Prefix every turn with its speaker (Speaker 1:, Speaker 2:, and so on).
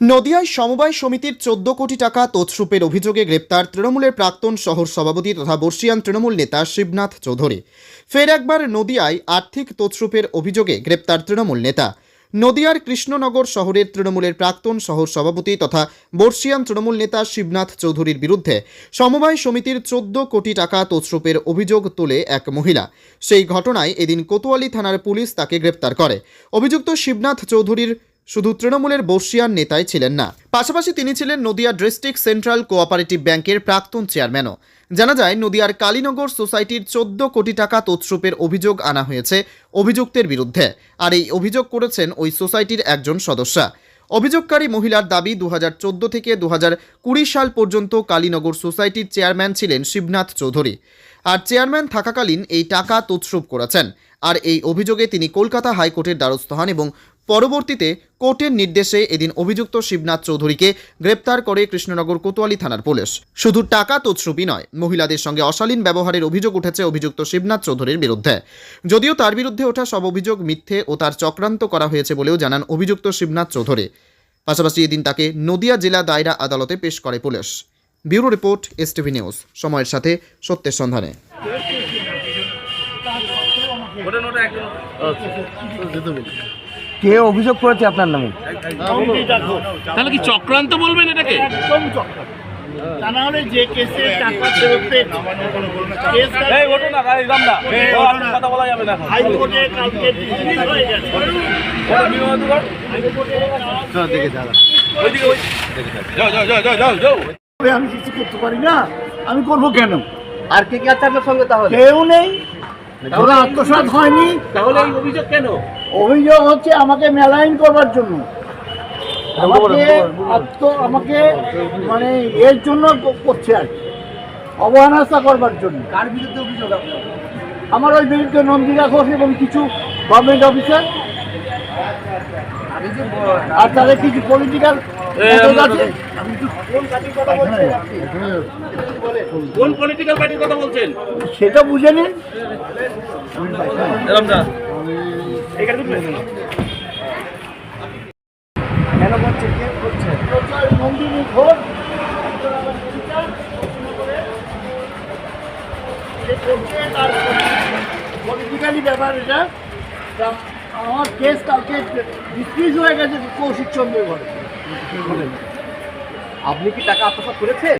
Speaker 1: নদিয়ায় সমবায় সমিতির চোদ্দ কোটি টাকা তছরূপের অভিযোগে গ্রেপ্তার তৃণমূলের প্রাক্তন শহর সভাপতি তথা বর্ষিয়ান তৃণমূল নেতা শিবনাথ চৌধুরী। ফের একবার নদিয়ায় আর্থিক তছরূপের অভিযোগে গ্রেপ্তার তৃণমূল নেতা। নদিয়ার কৃষ্ণনগর শহরের তৃণমূলের প্রাক্তন শহর সভাপতি তথা বর্ষিয়ান তৃণমূল নেতা শিবনাথ চৌধুরীর বিরুদ্ধে সমবায় সমিতির চোদ্দ কোটি টাকা তছরূপের অভিযোগ তোলে এক মহিলা। সেই ঘটনায় এদিন কোতোয়ালি থানার পুলিশ তাকে গ্রেপ্তার করে। অভিযুক্ত শিবনাথ চৌধুরীর শুধু তৃণমূলের বর্ষিয়ান নেতাই ছিলেন না। পাশাপাশি তিনি ছিলেন নদিয়া ডিস্ট্রিক্ট সেন্ট্রাল কোঅপারেটিভ ব্যাংকের প্রাক্তন চেয়ারম্যানও। জানা যায়, নদিয়ার কালীনগর সোসাইটির চোদ্দ কোটি টাকা তৎসরূপের অভিযোগ আনা হয়েছে অভিযুক্তের বিরুদ্ধে। আর এই অভিযোগ করেছেন ওই সোসাইটির একজন সদস্যা। অভিযোগকারী মহিলার দাবি দু হাজার চোদ্দ থেকে দু সাল পর্যন্ত কালীনগর সোসাইটির চেয়ারম্যান ছিলেন শিবনাথ চৌধুরী। আর চেয়ারম্যান থাকাকালীন এই টাকা তৎসরূপ করেছেন। আর এই অভিযোগে তিনি কলকাতা হাইকোর্টের দ্বারস্থ হন এবং পরবর্তীতে কোর্টের নির্দেশে এদিন অভিযুক্ত শিবনাথ চৌধুরীকে গ্রেপ্তার করে কৃষ্ণনগর কোতোয়ালি থানার পুলিশ। শুধু টাকা তছরূপই নয় মহিলাদের সঙ্গে অশালীন ব্যবহারের অভিযোগ উঠেছে অভিযুক্ত শিবনাথ চৌধুরীর বিরুদ্ধে। যদিও তার বিরুদ্ধে ওঠা সব অভিযোগ মিথ্যে ও তার চক্রান্ত করা হয়েছে বলেও জানান অভিযুক্ত শিবনাথ চৌধুরী। পাশাপাশি এদিন তাকে নদিয়া জেলা দায়রা আদালতে পেশ করে police. Bureau report STV news. সময়ের সাথে সত্যের সন্ধানে।
Speaker 2: ওটা নোটা একদম
Speaker 3: কে অভিযোগ করেছে আপনার নামে?
Speaker 4: তাহলে কি চক্রান্ত বলবেন এটাকে?
Speaker 5: একদম চক্রান্ত। তা না হলে যে কেসে টাকা ফেরত হাইকোর্টে কালকে ডিসমিস হয়ে গেছে। আমি কিছু করতে পারি না। আমি করব কেন?
Speaker 3: আর কে কে আছে আপনার সঙ্গে তাহলে?
Speaker 5: কেউ নেই। ওরা আত্মসাৎ হয়নি।
Speaker 3: তাহলে এই অভিযোগ কেন?
Speaker 5: অভিযোগ হচ্ছে আমাকে মেলাইন করবার জন্য। আমাকে আত্ম আমাকে মানে এর জন্য করছে আর কি। অবহেলাসা করবার জন্য।
Speaker 3: কার বিরুদ্ধে অভিযোগ
Speaker 5: আমার ওই বিরুদ্ধে নন্দিতা ঘোষ এবং কিছু গভর্নমেন্ট অফিসার
Speaker 3: আমি যে ব-
Speaker 5: আর তাদের কিছু পলিটিক্যাল
Speaker 2: এই, আমরা
Speaker 5: আছে।
Speaker 4: কোন পলিটিক্যাল পার্টির কথা বলছেন?
Speaker 5: সেটা বুঝে নিন
Speaker 3: কেন
Speaker 5: নন্দিনী ব্যাপার এটা আমার কেস কালকে ডিসমিস হয়ে গেছে কৌশিক চন্দ্রের ঘরে
Speaker 3: আপনি কি টাকা আত্মসাৎ করেছেন?